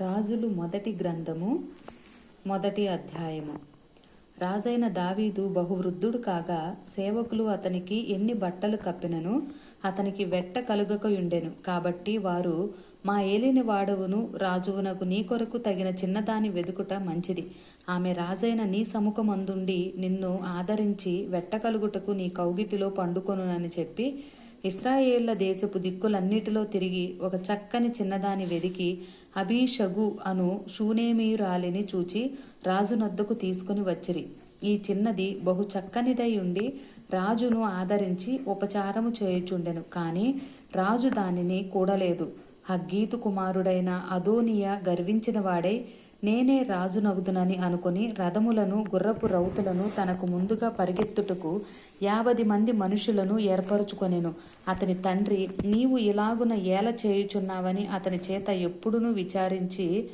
రాజులు మొదటి గ్రంథము మొదటి అధ్యాయము. రాజైన దావీదు బహువృద్ధుడు కాగా సేవకులు అతనికి ఎన్ని బట్టలు కప్పినను అతనికి వెట్ట కలుగకయుండెను. కాబట్టి వారు మా ఏలిని వాడవును రాజువునకు నీ కొరకు తగిన చిన్నదాని వెదుకుట మంచిది. ఆమె రాజైన నీ సముఖమందుండి నిన్ను ఆదరించి వెట్ట కలుగుటకు నీ కౌగిటిలో పండుకొనునని చెప్పి ఇస్రాయేళ్ళ దేశపు దిక్కులన్నిటిలో తిరిగి ఒక చక్కని చిన్నదాని వెదికి అభిషగు అను షూనేమీయురాలిని చూచి రాజునద్దకు తీసుకుని వచ్చిరి. ఈ చిన్నది బహు చక్కనిదై ఉండి రాజును ఆదరించి ఉపచారము చేయుచుండెను. కాని రాజు దానిని కూడలేదు. హగ్గీతు కుమారుడైన అదోనియా గర్వించినవాడై నేనే రాజునగుదునని అనుకుని రథములను గుర్రపు రౌతులను తనకు ముందుగా పరిగెత్తుటకు యాభది మంది మనుషులను ఏర్పరచుకొనెను. అతని తండ్రి నీవు ఇలాగున ఏల చేయుచున్నావని అతని చేత ఎప్పుడునూ విచారించి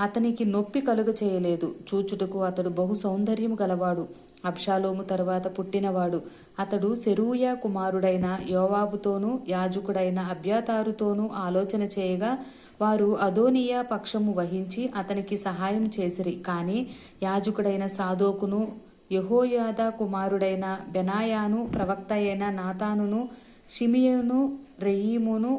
అతనికి నొప్పి కలుగ చేయలేదు చూచుటకు అతడు బహు సౌందర్యము గలవాడు. అబ్షాలోము తరువాత పుట్టినవాడు. అతడు సెరూయా కుమారుడైన యోవాబుతోనూ యాజకుడైన అభ్యాతారుతోనూ ఆలోచన చేయగా వారు అదోనియా పక్షము వహించి అతనికి సహాయం చేసిరి. కానీ యాజకుడైన సాదోకును యహోయాద కుమారుడైన బెనాయాను ప్రవక్త అయిన నాతానును షిమియను రెయీమును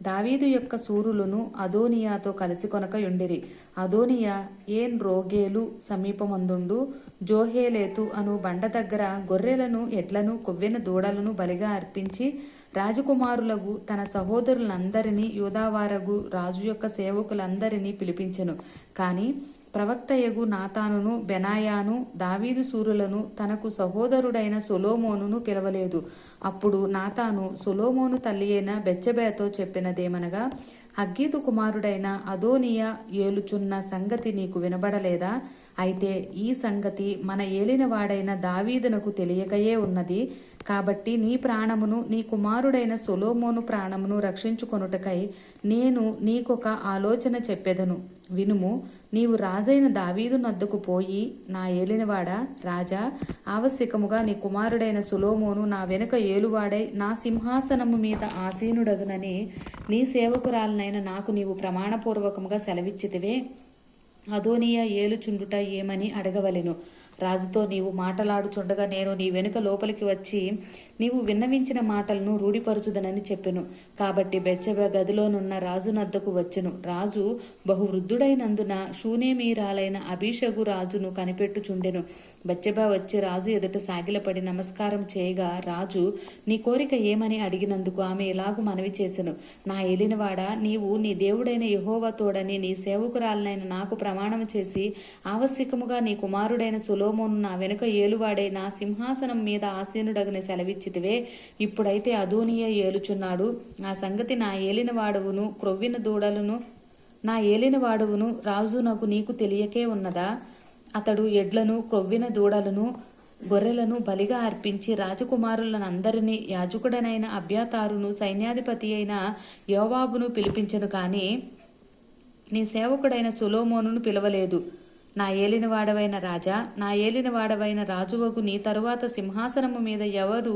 దావీదు యొక్క సూరులను అదోనియాతో కలిసి కొనక యుండిరి అదోనియా ఏన్ రోగేలు సమీపమందుండు జోహేలేతు అను బండ దగ్గర గొర్రెలను ఎడ్లను కొవ్వెన దూడలను బలిగా అర్పించి రాజకుమారులకు తన సహోదరులందరినీ యూదావారగు రాజు యొక్క సేవకులందరినీ పిలిపించెను. కానీ ప్రవక్తయగు నాతానును బెనాయాను దావీదు సూరులను తనకు సహోదరుడైన సొలోమోనును పిలవలేదు. అప్పుడు నాతాను సొలోమోను తల్లి అయిన బెచ్చబేతో చెప్పినదేమనగా హగ్గీతు కుమారుడైన అదోనియా ఏలుచున్న సంగతి నీకు వినబడలేదా? అయితే ఈ సంగతి మన ఏలినవాడైన దావీదునకు తెలియకయే ఉన్నది. కాబట్టి నీ ప్రాణమును నీ కుమారుడైన సొలోమోను ప్రాణమును రక్షించుకొనుటకై నేను నీకొక ఆలోచన చెప్పెదను. వినుము నీవు రాజైన దావీదు నద్దకు పోయి నా ఏలినవాడా? రాజా ఆవశ్యకముగా నీ కుమారుడైన సులోమోను నా వెనుక ఏలువాడై నా సింహాసనము మీద ఆసీనుడగునని నీ సేవకురాలనైన నాకు నీవు ప్రమాణపూర్వకముగా సెలవిచ్చితివే. అదోనియా ఏలుచుండుట ఏమని అడగవలెను. రాజుతో నీవు మాటలాడుచుండగా నేను నీ వెనుక లోపలికి వచ్చి నీవు విన్నవించిన మాటలను రూఢిపరచుదనని చెప్పెను. కాబట్టి బెచ్చబ గదిలోనున్న రాజు నద్దకు వచ్చెను. రాజు బహువృద్ధుడైనందున శూనేమీరాలైన అభిషగు రాజును కనిపెట్టుచుండెను. బెచ్చబ వచ్చి రాజు ఎదుట సాగిలపడి నమస్కారం చేయగా రాజు నీ కోరిక ఏమని అడిగినందుకు ఆమె ఇలాగు మనవి చేసెను? నా ఏలినవాడా నీవు నీ దేవుడైన యహోవా తోడని నీ సేవకురాలనైన నాకు ప్రమాణం చేసి ఆవశ్యకముగా నీ కుమారుడైన సులో నా వెనుక ఏలువాడే నా సింహాసనం మీద ఆసీనుడగని సెలవిచ్చితివే ఇప్పుడైతే అదోనియ ఏలుచున్నాడు. నా సంగతి నా ఏలిన వాడవును క్రొవ్విన దూడలను నా ఏలిన వాడవును రాజునకు నీకు తెలియకే ఉన్నదా? అతడు ఎడ్లను క్రొవ్విన దూడలను గొర్రెలను బలిగా అర్పించి రాజకుమారులనందరినీ యాజకుడనైన అభ్యాతారును సైన్యాధిపతి అయిన యోవాబును పిలిపించను కానీ నీ సేవకుడైన సులోమోనును పిలవలేదు. నా ఏలినవాడవైన రాజా నా ఏలినవాడవైన రాజువగు నీ తరువాత సింహాసనము మీద ఎవరు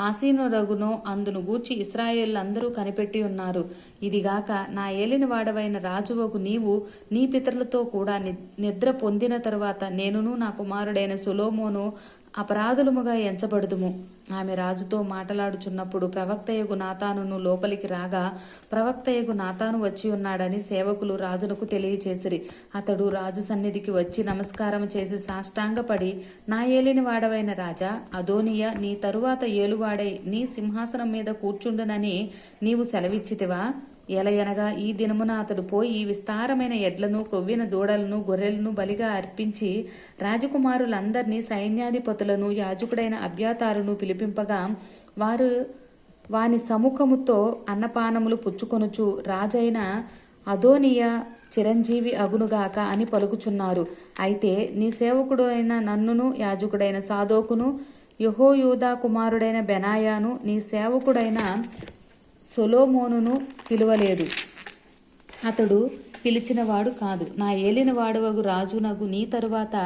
ఆసీనురగునో అందును గూర్చి ఇస్రాయేళ్ళందరూ కనిపెట్టి ఉన్నారు. ఇదిగాక నా ఏలినవాడవైన రాజువగు నీవు నీ పితరులతో కూడా నిద్ర పొందిన తరువాత నేనును నా కుమారుడైన సులోమోను అపరాధులముగా ఎంచబడుదుము. ఆమె రాజుతో మాటలాడుచున్నప్పుడు ప్రవక్తయగు నాతానును లోపలికి రాగా ప్రవక్తయగు నాతాను వచ్చి ఉన్నాడని సేవకులు రాజునకు తెలియచేసిరి. అతడు రాజు సన్నిధికి వచ్చి నమస్కారం చేసి సాష్టాంగపడి నా ఏలిని వాడవైన రాజా అదోనియ నీ తరువాత ఏలువాడై నీ సింహాసనం మీద కూర్చుండునని నీవు సెలవిచ్చితివా? ఎలయనగా ఈ దినమున అతడు పోయి విస్తారమైన ఎడ్లను క్రొవ్విన దూడలను గొర్రెలను బలిగా అర్పించి రాజకుమారులందరినీ సైన్యాధిపతులను యాజకుడైన అభ్యాతారును పిలిపింపగా వారు వాని సముఖముతో అన్నపానములు పుచ్చుకొనుచు రాజైన అదోనియ చిరంజీవి అగునుగాక అని పలుకుచున్నారు. అయితే నీ సేవకుడు అయిన నన్నును యాజకుడైన సాధోకును యహోయూదా కుమారుడైన బెనాయాను నీ సేవకుడైన సొలోమోనును పిలువలేదు. అతడు పిలిచినవాడు కాదు. నా ఏలినవాడవగు రాజునగు నీ తరువాత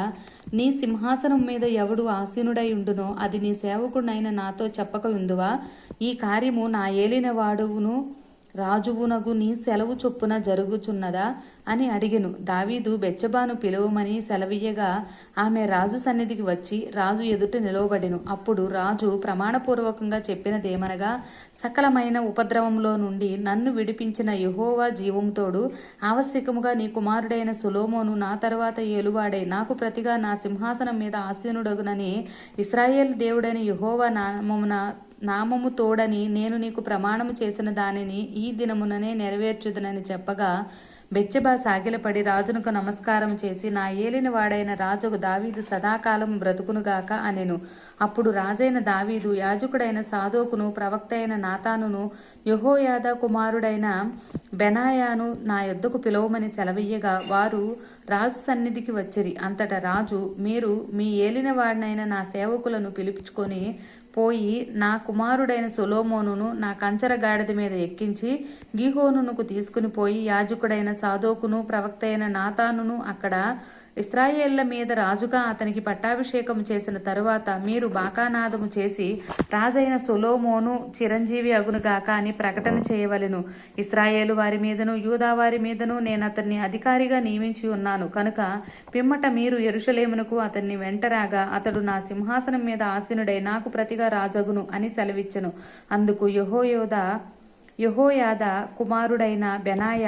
నీ సింహాసనం మీద ఎవడు ఆసీనుడై ఉండునో అది నీ సేవకుడైన నాతో చెప్పక ఉందువా ఈ కార్యము నా ఏలినవాడును రాజువునగు నీ సెలవు చొప్పున జరుగుచున్నదా అని అడిగెను. దావీదు బెచ్చబాను పిలువమని సెలవీయగా ఆమె రాజు సన్నిధికి వచ్చి రాజు ఎదుట నిలవబడెను. అప్పుడు రాజు ప్రమాణపూర్వకంగా చెప్పినదేమనగా సకలమైన ఉపద్రవంలో నుండి నన్ను విడిపించిన యహోవా జీవంతోడు ఆవశ్యకముగా నీ కుమారుడైన సులోమోను నా తర్వాత ఏలువాడే నాకు ప్రతిగా నా సింహాసనం మీద ఆసీనుడగునని ఇస్రాయేల్ దేవుడైన యహోవా నామమున నామము తోడని నేను నీకు ప్రమాణము చేసిన దానిని ఈ దినముననే నెరవేర్చుదనని చెప్పగా బెచ్చబా సాగిలపడి రాజునకు నమస్కారం చేసి నా ఏలిన వాడైన రాజుకు దావీదు సదాకాలం బ్రతుకునుగాక అనెను. అప్పుడు రాజైన దావీదు యాజకుడైన సాధోకును ప్రవక్త అయిన నాతానును యహోయాద కుమారుడైన బెనాయాను నా యొద్దకు పిలవమని సెలవీయగా వారు రాజు సన్నిధికి వచ్చిరి. అంతటా రాజు మీరు మీ ఏలిన వాడినైన నా సేవకులను పిలుపుచుకొని పోయి నా కుమారుడైన సొలోమోనును నా కంచర గాడిద మీద ఎక్కించి గీహోనునకు తీసుకుని పోయి యాజకుడైన సాదోకును ప్రవక్త అయిన నాతానును అక్కడ ఇస్రాయేళ్ళ మీద రాజుగా అతనికి పట్టాభిషేకం చేసిన తరువాత మీరు బాకానాదము చేసి రాజైన సొలోమోను చిరంజీవి అగునుగాక అని ప్రకటన చేయవలెను. ఇస్రాయేలు వారి మీదను యూదా వారి మీదను నేను అతన్ని అధికారిగా నియమించి ఉన్నాను. కనుక పిమ్మట మీరు ఎరుషలేమునకు అతన్ని వెంటరాగా అతడు నా సింహాసనం మీద ఆసీనుడై నాకు ప్రతిగా రాజగును అని సెలవిచ్చెను. అందుకు యహోయోధ యహోయాద కుమారుడైన బెనాయ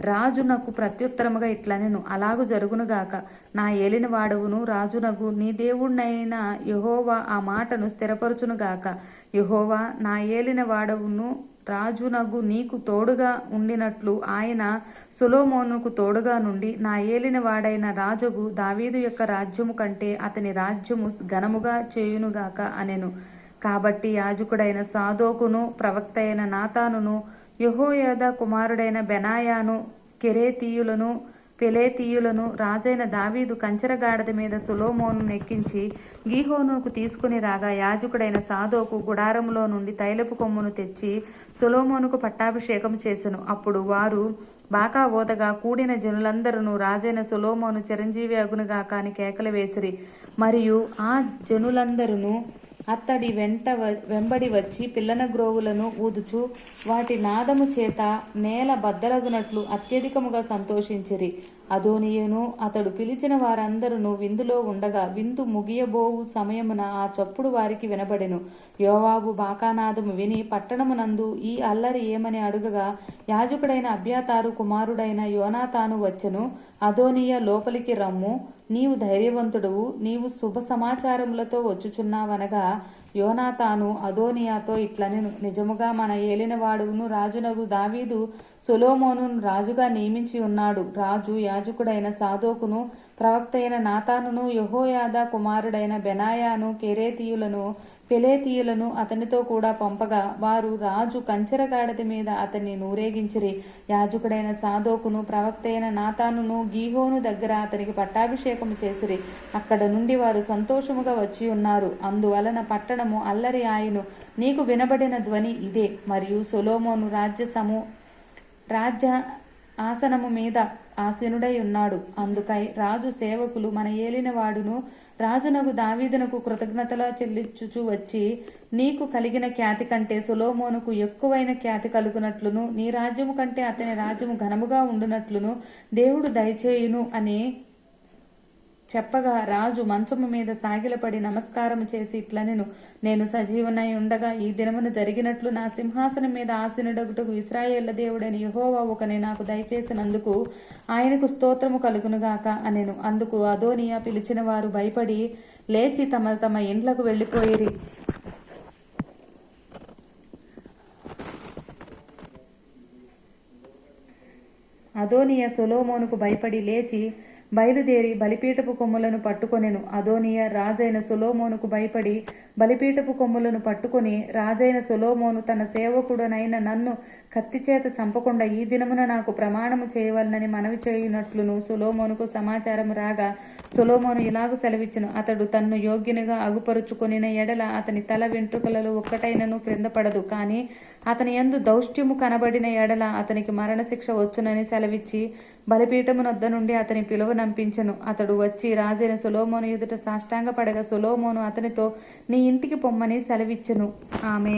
రాజునకు ప్రత్యుత్తరముగా ఇట్లనెను. అలాగు జరుగునుగాక నా ఏలిన వాడవును రాజునగు నీ దేవుణ్ణైన యహోవా ఆ మాటను స్థిరపరచునుగాక యహోవా నా ఏలిన వాడవును రాజునగు నీకు తోడుగా ఉండినట్లు ఆయన సులోమోనుకు తోడుగా నుండి నా ఏలిన వాడైన రాజుగు దావీదు యొక్క రాజ్యము కంటే అతని రాజ్యము ఘనముగా చేయునుగాక అనెను. కాబట్టి యాజకుడైన సాదోకును ప్రవక్త అయిన నాతానును యహోయాద కుమారుడైన బెనాయాను కెరేతీయులను పెలేతీయులను రాజైన దావీదు కంచెరగాడిద మీద సులోమోను నెక్కించి గీహోనుకు తీసుకుని రాగా యాజకుడైన సాదోకు గుడారములో నుండి తైలపు కొమ్మును తెచ్చి సులోమోనుకు పట్టాభిషేకం చేసెను. అప్పుడు వారు బాకా ఓదగా కూడిన జనులందరూ రాజైన సులోమోను చిరంజీవి అగునుగాక అని కేకలు వేసిరి. మరియు ఆ జనులందరూ అత్తడి వెంట వ- వెంబడి వచ్చి పిల్లన గ్రోవులను ఊదుచు వాటి నాదము చేత నేల బద్దలగునట్లు అత్యధికముగా సంతోషించిరి. అదోనియను అతడు పిలిచిన వారందరూ విందులో ఉండగా విందు ముగియబోవు సమయమున ఆ చప్పుడు వారికి వినబడెను. యోవాబు బాకానాదము విని పట్టణమునందు ఈ అల్లరి ఏమని అడుగగా యాజకుడైన అభ్యాతారు కుమారుడైన యోనాతాను వచ్చెను. అదోనియ లోపలికి రమ్ము. నీవు ధైర్యవంతుడువు నీవు శుభ సమాచారములతో వచ్చుచున్నావనగా యోనాతాను అదోనియాతో ఇట్లని నిజముగా మన ఏలినవాడును రాజునగు దావీదు సొలోమోనును రాజుగా నియమించి ఉన్నాడు. రాజు యాజకుడైన సాధోకును ప్రవక్త అయిన నాతానును యహోయాద కుమారుడైన బెనాయాను కెరేతీయులను పెలేతీయులను అతనితో కూడా పంపగా వారు రాజు కంచెరగాడిద మీద అతన్ని నూరేగించిరి. యాజకుడైన సాధోకును ప్రవక్త అయిన నాతానును గీహోను దగ్గర అతనికి పట్టాభిషేకము చేసిరి. అక్కడ నుండి వారు సంతోషముగా వచ్చి ఉన్నారు. అందువలన పట్టణము అల్లరి ఆయను. నీకు వినబడిన ధ్వని ఇదే. మరియు సొలోమోను రాజ్యసము రాజ్య ఆసనము మీద ఆసీనుడై ఉన్నాడు అందుకై రాజు సేవకులు మన ఏలిన వాడును రాజునకు దావీదునకు కృతజ్ఞతల చెల్లించుచు వచ్చి నీకు కలిగిన ఖ్యాతి కంటే సులోమోనుకు ఎక్కువైన ఖ్యాతి కలుగునట్లును నీ రాజ్యము కంటే అతని రాజ్యము ఘనముగా ఉండునట్లును దేవుడు దయచేయును అని చెప్పగా రాజు మంచము మీద సాగిలపడి నమస్కారం చేసి ఇట్లనెను నేను సజీవనై ఉండగా ఈ దినమున జరిగినట్లు నా సింహాసనం మీద ఆసీనుడగుటకు ఇస్రాయేళ్ళ దేవుడని యహోవా ఒకని నాకు దయచేసినందుకు ఆయనకు స్తోత్రము కలుగునుగాక అనెను. అందుకు అదోనియా పిలిచిన వారు భయపడి లేచి తమ తమ ఇండ్లకు వెళ్ళిపోయిరి. అదోనియా సొలోమోనుకు భయపడి లేచి బయలుదేరి బలిపీఠపు కొమ్ములను పట్టుకొనెను. అదోనియ రాజైన సొలోమోనుకు భయపడి బలిపీఠపు కొమ్ములను పట్టుకొని రాజైన సొలోమోను తన సేవకుడనైన నన్ను కత్తి చేత చంపకుండా ఈ దినమున నాకు ప్రమాణము చేయవలనని మనవి చేయునట్లును సొలోమోనుకు సమాచారం రాగా సొలోమోను ఇలాగు సెలవిచ్చును. అతడు తన్ను యోగ్యునిగా అగుపరుచుకొనిన ఎడల అతని తల వెంట్రుకలలో ఒక్కటైనను క్రింద పడదు. కానీ అతని ఎందు దౌష్ట్యము కనబడిన ఎడల అతనికి మరణశిక్ష వచ్చునని సెలవిచ్చి బలిపీఠమునొద్ద నుండి అతని పిలువనంపించెను అతడు వచ్చి రాజైన సులోమోను ఎదుట సాష్టాంగ పడగా సొలోమోను అతనితో నీ ఇంటికి పొమ్మని సెలవిచ్చను. ఆమె